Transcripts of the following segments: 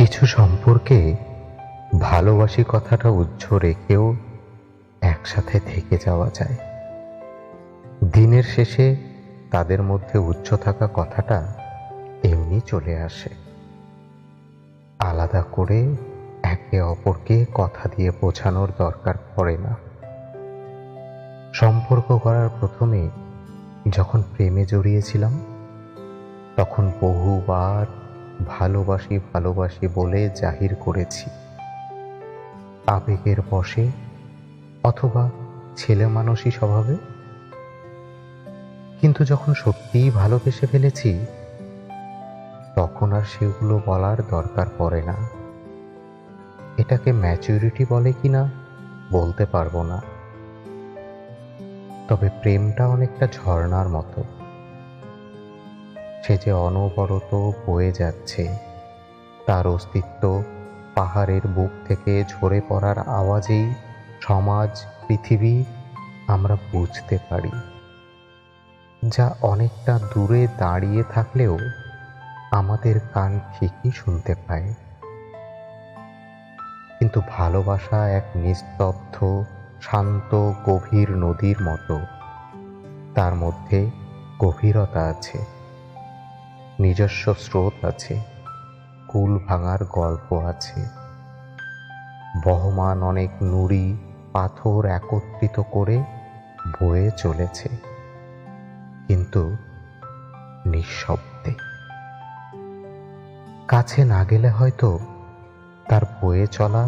কিছু সম্পর্কে ভালোবাসি কথাটা উজ্জ্ব রেখেও একসাথে থেকে যাওয়া যায়। দিনের শেষে তাদের মধ্যে উচ্চ থাকা কথাটা এমনি চলে আসে। আলাদা করে একে অপরকে কথা দিয়ে বোঝানোর দরকার পড়ে না। সম্পর্ক করার প্রথমে যখন প্রেমে জড়িয়েছিলাম, তখন বহুবার ভালোবাসি ভালোবাসি বলে জাহির করেছি। আবেগের বশে অথবা ছেলে মানুষই স্বভাবে। কিন্তু যখন সত্যিই ভালোবেসে ফেলেছি, তখন আর সেগুলো বলার দরকার পড়ে না। এটাকে ম্যাচুরিটি বলে কি না, বলতে পারব না। তবে প্রেমটা অনেকটা ঝর্ণার মতো। সে যে অনবরত বয়ে যাচ্ছে, তার অস্তিত্ব পাহাড়ের বুক থেকে ঝরে পড়ার আওয়াজেই সমাজ, পৃথিবী আমরা বুঝতে পারি। যা অনেকটা দূরে দাঁড়িয়ে থাকলেও আমাদের কান ঠিকই শুনতে পায়। কিন্তু ভালোবাসা এক নিস্তব্ধ, শান্ত, গভীর নদীর মতো, তার মধ্যে গভীরতা আছে। নিজস্ব স্রোত আছে, কুল ভাঙার গল্প আছে। বহমান অনেক নুড়ি পাথর একত্রিত করে বয়ে চলেছে, কিন্তু নিঃশব্দে। কাছে না গেলে হয়তো তার বয়ে চলা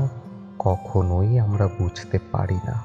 কখনোই আমরা বুঝতে পারি না।